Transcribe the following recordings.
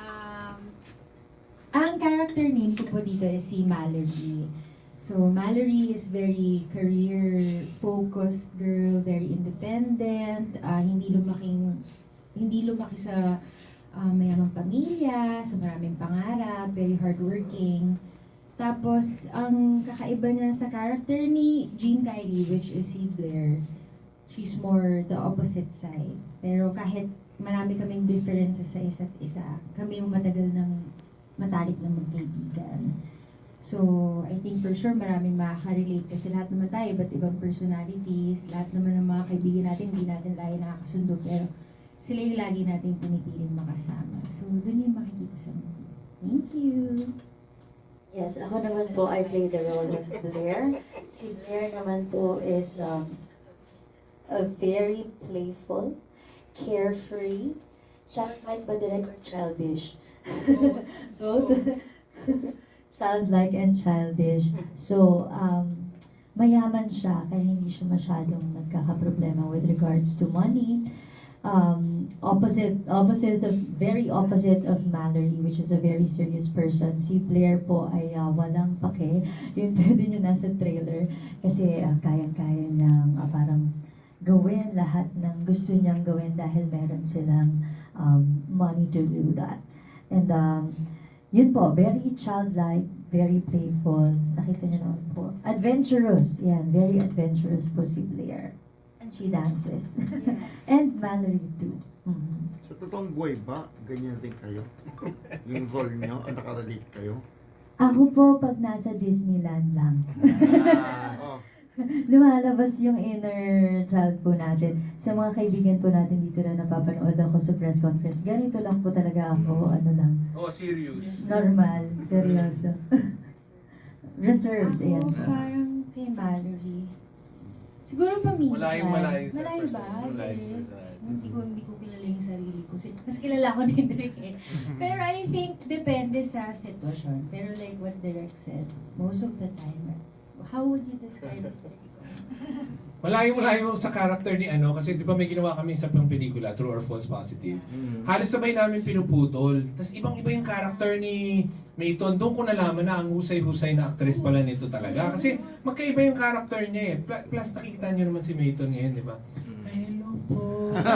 Um, Ang character name ko po dito is si Mallory. So, Mallory is very career-focused girl, very independent, ah, hindi lumaking, hindi lumaki sa ah, mayamang pamilya, so maraming pangarap, very hardworking. Tapos, ang kakaiba niya sa character ni Jean Kylie, which is si Blair, she's more the opposite side. Pero kahit marami kaming differences sa isa't isa, kami yung matagal ng matalik na magkaibigan. So, I think for sure maraming makaka-relate kasi lahat naman tayo, iba't ibang personalities, lahat naman ng mga kaibigan natin, hindi natin lagi nakakasundo, pero sila yung lagi natin pinipiling makasama. So, dun yung makikita sa movie. Thank you! Yes, ako naman po, I play the role of Blair. Si Blair naman po is um, a very playful, carefree, childlike but direct or childish. Both. childlike and childish. So, um, mayaman siya, kaya hindi siya masyadong nagkakaproblema with regards to money. Um, opposite, opposite of, very opposite of Mallory, which is a very serious person. Si Blair po ay ah, walang pake. Yun pwede nyo nasa trailer. Kasi ah, kayang-kaya niyang ah, parang gawin lahat ng gusto niyang gawin dahil meron silang um, money to do that. And um, yun po, very childlike, very playful. Nakita niyo naman po. Adventurous. Yan, very adventurous po si Blair. And she dances. And Mallory too. Mhm. Sa totoong buhay ba, ganyan din kayo? yung role ang nakarelate kayo? Ako po, pag nasa Disneyland lang, Oh, lumalabas yung inner child po natin. Sa mga kaibigan po natin dito na napapanood ako sa press conference, ganito lang po talaga ako, ano lang, Oh, serious. normal, seryoso. Reserved, ayan Ako po. parang kay Mallory. Siguro pa minsan. Malayo malayo sa Malayo ba? Malayo. Hindi ko, hindi ko kilala yung sarili ko. Mas kilala ko ni Derek eh. Pero I think depende sa sitwasyon. Pero like what Derek said, most of the time, how would you describe it? Malayo-malayo sa character ni ano, kasi di ba may ginawa kami sa pang pelikula, True or False Positive. mm. Halos sabay namin pinuputol. Tapos ibang-iba yung character ni Mayton. Doon ko nalaman na ang husay-husay na actress pala nito talaga. Kasi magkaiba yung character niya eh. Pl- Plus nakikita niyo naman si Mayton ngayon, di ba? Ay, hello po.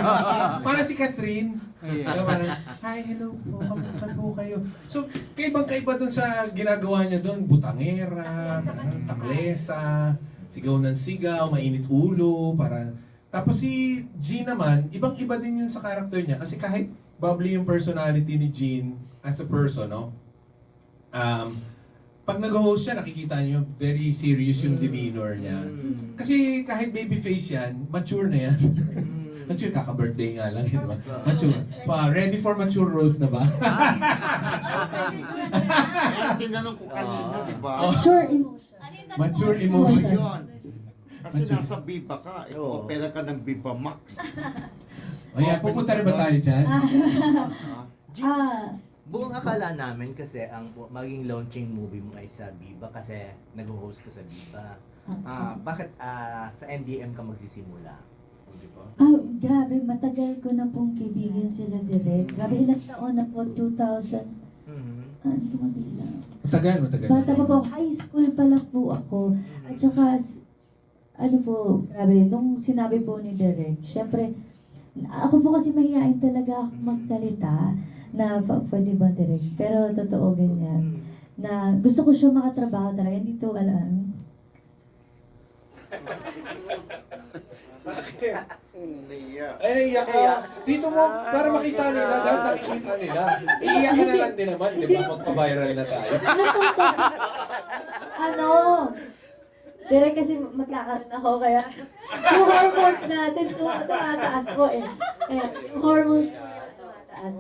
Parang si Catherine. Yeah. Parang, hi, hello po. Kamusta po kayo? So, kaibang-kaiba dun sa ginagawa niya doon. Butangera, Taklesa taklesa, sigaw ng sigaw, mainit ulo, parang... Tapos si Jean naman, ibang-iba din yun sa character niya. Kasi kahit bubbly yung personality ni Jean as a person, no? Um, pag nag-host siya, nakikita niyo, very serious yung demeanor niya. Kasi kahit baby face yan, mature na yan. Mature, kaka-birthday nga lang, di ba? Mature. Pa, ready for mature roles na ba? Kaya tinanong ko kanina, di ba? Oh. Sure emotion. Ano yung Mature Oh, emotion. yun. Kasi Mature. nasa Viva ka, eh, Oo. opera ka ng Viva Max. Ayan, pupunta rin ba tayo dyan? Ah, Ah, Buong akala namin kasi ang maging launching movie mo ay sa Viva kasi nag-host ka sa Viva. Ah, bakit ah, sa NDM ka magsisimula? Ba? Ah, grabe, matagal ko na pong kaibigan sila direct. Grabe, ilang taon na po, 2000, Mhm. ano, tumabi lang. Matagal, matagal. Bata pa po, high school pa lang po ako. At saka, ano po, grabe, nung sinabi po ni Derek, syempre, ako po kasi mahihain talaga ako magsalita na pwede ba Derek? Pero totoo ganyan. Mhm. Na gusto ko siya makatrabaho talaga, hindi to alam. Naiya. Ay, naiyak ka. Dito mo, para makita nila, dapat nakikita nila. Iiyak ka na lang din naman, di ba? Magpa-viral na tayo. ano? Derek kasi magkakaroon ako kaya yung hormones natin tu tumataas po eh. Kaya yung hormones po yung tumataas.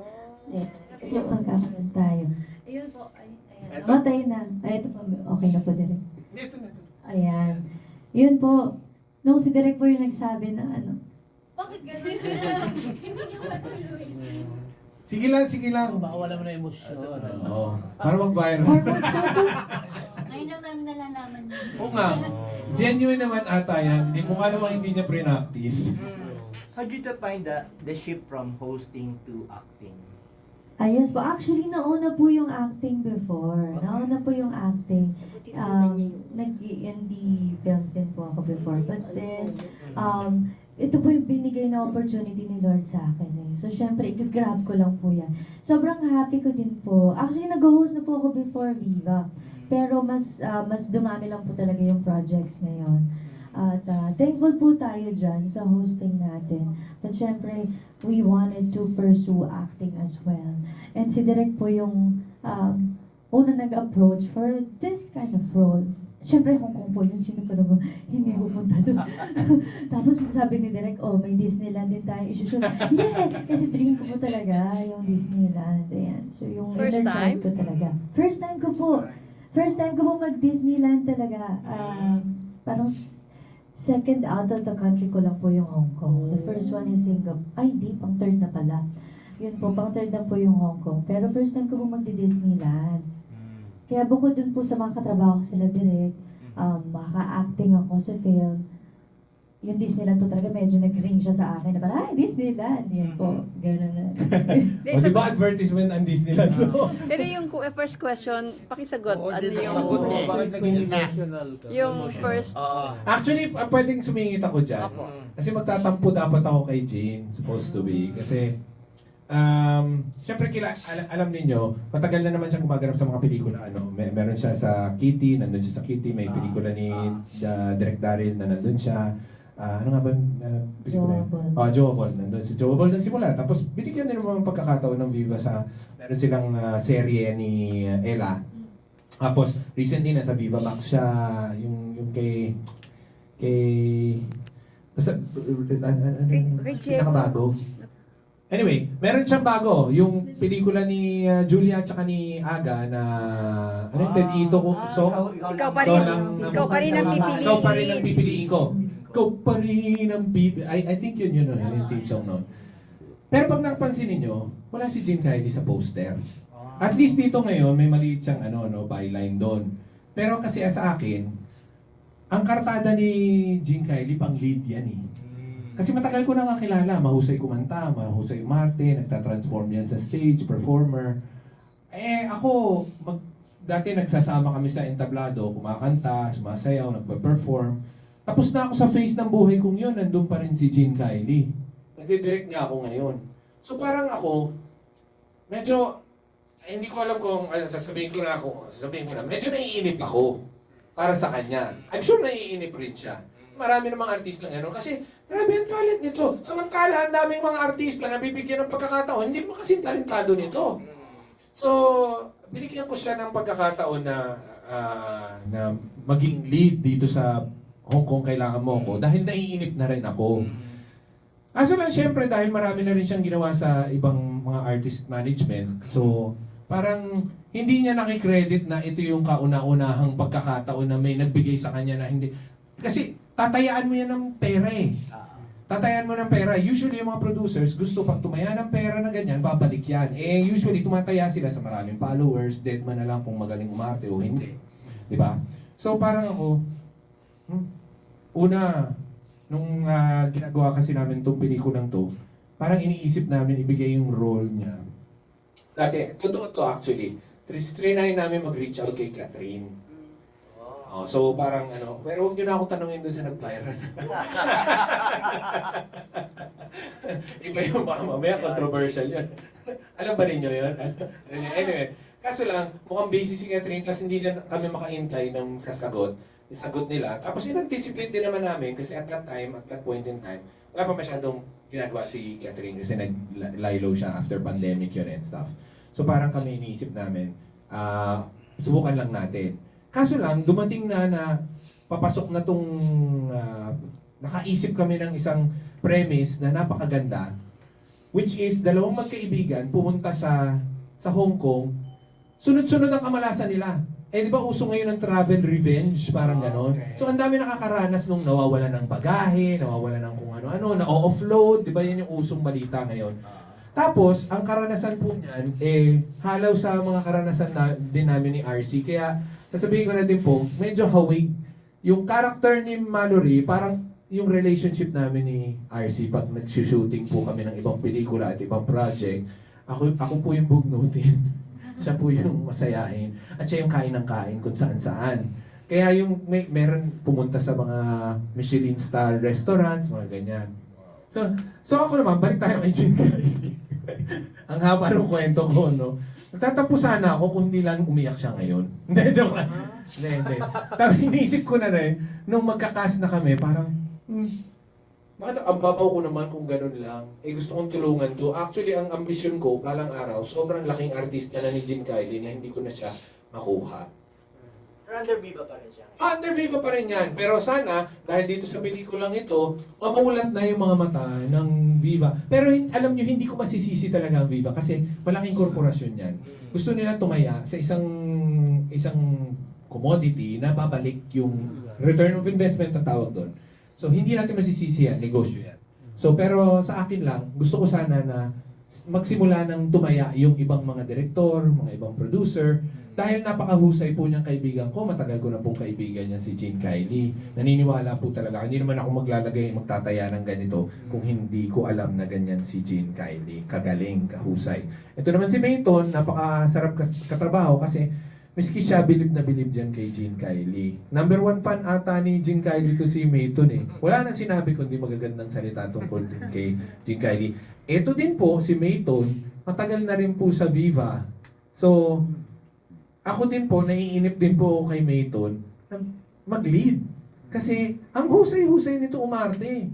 Eh, kasi magkakaroon tayo. Ayun po. Ay, ayan. Matay na. Ay, ito po. Okay na po, Derek. Dito na. Ayan. Yun po. Nung si Derek po yung nagsabi na ano. Bakit ganun? Hindi niyo matuloy. Sige lang, sige lang. Baka wala mo na emosyon. Oo. Para mag-viral. Hormones po po. Ngayon lang namin nalalaman yun. Oo nga. Genuine naman ata yan. Hindi mukha namang hindi niya pre-practice. How did you find the, the shift from hosting to acting? Ah, yes po. Actually, nauna po yung acting before. Nauna po yung acting. Um, nag-indie films din po ako before. But then, um, ito po yung binigay na opportunity ni Lord sa akin eh. So, syempre, i-grab ko lang po yan. Sobrang happy ko din po. Actually, nag-host na po ako before Viva. Pero mas ah, mas dumami lang po talaga yung projects ngayon. Thankful po tayo dyan sa hosting natin. But syempre, we wanted to pursue acting as well. And si Direk po yung um, una nag-approach for this kind of role. Siyempre, Hong Kong po yun. Sino pa naman hindi pupunta doon. Tapos sabi ni Direk, oh, may Disneyland din tayo isushoot. Yeah! Kasi dream ko po talaga yung Disneyland. Ayan. So, yung First time? ko talaga. First time ko po. First time ko po mag-Disneyland talaga. Um, parang second out of the country ko lang po yung Hong Kong. The first one is Singapore. Ay, hindi. Pang third na pala. Yun po, pang third na po yung Hong Kong. Pero first time ko po mag-Disneyland. Kaya bukod dun po sa mga katrabaho ko sila direct, um, maka-acting ako sa film, yung Disneyland po talaga medyo nag-ring siya sa akin na parang, ay, Disneyland! Yan po, gano'n na. O, di ba advertisement ang Disneyland no? Pero yung ku- first question, pakisagot. Oo, ano di yung, nasagot eh. Oo, bakit naging Yun na. emotional ka? yung first, Oo. Actually, ah, pwedeng sumingit ako dyan. Apo. Kasi magtatampo dapat ako kay Jean, supposed to be. Kasi, um, syempre, kila, al- alam ninyo, matagal na naman siya gumaganap sa mga pelikula. Ano, may, meron siya sa Kitty, nandun siya sa Kitty. May pelikula ni uh, Direk Daryl na nandun siya. Ah, ano nga ba? Uh, pelikula yun? Joable. Ah, Joable. Nandun si Joable nagsimula. Tapos binigyan din naman ng pagkakataon ng Viva sa meron silang ah, serye ni ah, Ella. Tapos recently nasa Viva Max siya yung yung kay kay basta ano ano Kay- kay Diego. pinakabago. Anyway, meron siyang bago, yung pelikula ni ah, Julia at saka ni Aga na ano yung Ted Ito ko song? ikaw pa Ikaw rin, lang ikaw pa rin ang pipiliin. Ikaw pa rin ang pipiliin ko. Ikaw pa rin ang pipiliin. I, I think yun yun, no, yun yung theme song nun. Pero pag napansin ninyo, wala si Jim Kylie sa poster. At least dito ngayon, may maliit siyang ano, no, byline doon. Pero kasi sa akin, ang kartada ni Jim Kylie pang lead yan eh. Kasi matagal ko na kakilala, mahusay kumanta, mahusay umarte, nagtatransform yan sa stage, performer. Eh ako, mag, dati nagsasama kami sa entablado, kumakanta, sumasayaw, nagpa-perform. Tapos na ako sa face ng buhay kong yun, nandun pa rin si Jean Kylie. Nagdidirect niya ako ngayon. So parang ako, medyo, eh, hindi ko alam kung, ano, sasabihin ko na ako, sasabihin ko na, medyo naiinip ako para sa kanya. I'm sure naiinip rin siya. Marami ng mga artista ng gano'n kasi grabe ang talent nito. Samantala, ang daming mga artista na bibigyan ng pagkakataon, hindi mo kasing talentado nito. So, binigyan ko siya ng pagkakataon na ah, na maging lead dito sa Hong Kong kailangan mo ko dahil naiinip na rin ako. Aso lang syempre dahil marami na rin siyang ginawa sa ibang mga artist management. So, parang hindi niya nakikredit na ito yung kauna-unahang pagkakataon na may nagbigay sa kanya na hindi. Kasi tatayaan mo yan ng pera eh. Tatayaan mo ng pera. Usually yung mga producers gusto pag tumaya ng pera na ganyan, babalik yan. Eh usually tumataya sila sa maraming followers, dead man na lang kung magaling umarte o hindi. Di ba? So parang ako, una, nung ah, ginagawa kasi namin itong pelikulang to, parang iniisip namin ibigay yung role niya. Dati, totoo to actually. Trinay namin mag-reach out kay Catherine. Oh, so parang ano, pero huwag niyo na ako tanungin doon sa nag-viral. Iba yung baka mamaya controversial yun. Alam ba ninyo yun? anyway, kaso lang, mukhang busy si Catherine kasi hindi na kami maka-imply ng sasagot. Yung sagot nila. Tapos in-anticipate din naman namin kasi at that time, at that point in time, wala pa masyadong ginagawa si Catherine kasi nag-lilo siya after pandemic yun and stuff. So parang kami iniisip namin, ah, subukan lang natin. Kaso lang, dumating na na papasok na tong ah, nakaisip kami ng isang premise na napakaganda which is dalawang magkaibigan pumunta sa sa Hong Kong sunod-sunod ang kamalasan nila eh di ba uso ngayon ng travel revenge parang ganon Okay. so ang dami nakakaranas nung nawawala ng bagahe nawawala ng kung ano-ano na-offload di ba yan yung usong balita ngayon tapos, ang karanasan po niyan, eh, halaw sa mga karanasan na, din namin ni RC. Kaya, sasabihin ko na din po, medyo hawig. Yung character ni Mallory, parang yung relationship namin ni RC pag nagsushooting po kami ng ibang pelikula at ibang project, Ako, ako po yung bugnutin. siya po yung masayahin. At siya yung kain ng kain kung saan saan. Kaya yung may, meron pumunta sa mga Michelin star restaurants, mga ganyan. So, so ako naman, balik tayo kay Jim Carrey. Ang haba ng kwento ko, no? Nagtatampo sana ako kung hindi lang umiyak siya ngayon. Hindi, joke lang. Hindi, hindi. Tapos iniisip ko na rin, nung magkakas na kami, parang, hmm, bakit ang babaw ko naman kung ganun lang? Eh gusto kong tulungan to. Actually, ang ambisyon ko, palang araw, sobrang laking artista na ni Jim Kylie na hindi ko na siya makuha. Pero under Viva pa rin siya. Under Viva pa rin yan. Pero sana, dahil dito sa pelikulang ito, mamulat na yung mga mata ng Viva. Pero alam nyo, hindi ko masisisi talaga ang Viva kasi malaking korporasyon yan. Gusto nila tumaya sa isang isang commodity na babalik yung return of investment na tawag doon. So, hindi natin masisisi yan, negosyo yan. So, pero sa akin lang, gusto ko sana na magsimula ng tumaya yung ibang mga direktor, mga ibang producer, dahil napakahusay po niyang kaibigan ko, matagal ko na pong kaibigan niya si Gene Kylie. Naniniwala po talaga, hindi naman ako maglalagay, magtataya ng ganito kung hindi ko alam na ganyan si Gene Kylie. Kagaling, kahusay. Ito naman si Mayton, napakasarap kas- katrabaho kasi miski siya bilib na bilib dyan kay Gene Kylie. Number one fan ata ni Gene Kylie to si Mayton eh. Wala nang sinabi kundi magagandang salita tungkol kay Gene Kylie. Ito din po, si Mayton, matagal na rin po sa Viva. So, ako din po, naiinip din po kay Mayton na mag-lead. Kasi, ang husay-husay nito umarte.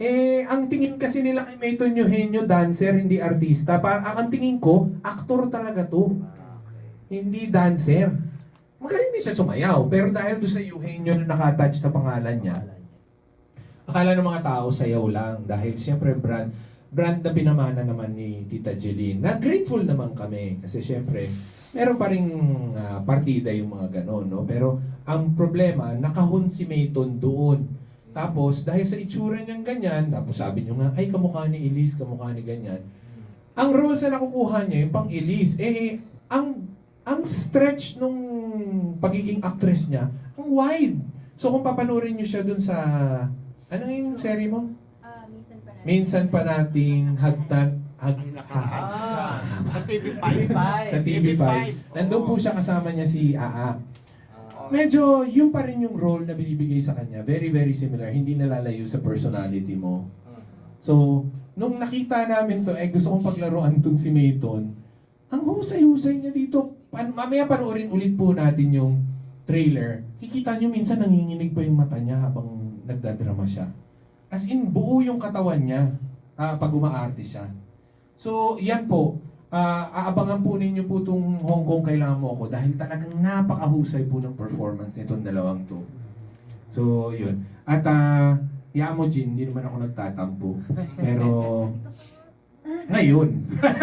Eh, ang tingin kasi nila kay Mayton Eugenio, dancer, hindi artista. Para, ang tingin ko, aktor talaga to. Hindi dancer. Magaling din siya sumayaw. Pero dahil doon sa Eugenio na nakatouch sa pangalan niya, akala ng mga tao sayaw lang. Dahil siyempre brand, brand na pinamana naman ni Tita Jeline. Na grateful naman kami. Kasi siyempre, meron pa rin ah, partida yung mga ganon, no? Pero ang problema, nakahon si Mayton doon. Tapos, dahil sa itsura niyang ganyan, tapos sabi niyo nga, ay kamukha ni Elise, kamukha ni ganyan. Ang roles na nakukuha niya, yung pang Elise, eh, ang ang stretch nung pagiging actress niya, ang wide. So kung papanurin niyo siya dun sa, ano yung serie mo? Ah, minsan pa na. Minsan pa nating hagtan, hag, nakaan. Ah. Sa TV5. sa TV5. Nandun po siya kasama niya si Aa. Medyo yung pa rin yung role na binibigay sa kanya. Very, very similar. Hindi nalalayo sa personality mo. So, nung nakita namin to, eh gusto kong paglaruan tong si Mayton. Ang husay-husay niya dito. Pan mamaya panoorin ulit po natin yung trailer. Kikita nyo minsan nanginginig pa yung mata niya habang nagdadrama siya. As in, buo yung katawan niya ah, pag umaarte siya. So, yan po. Ah, aabangan po ninyo po itong Hong Kong Kailangan Mo Ako dahil talagang napakahusay po ng performance nitong dalawang to. So, yun. At ah, uh, mo, Jin, hindi naman ako nagtatampo. Pero, ngayon,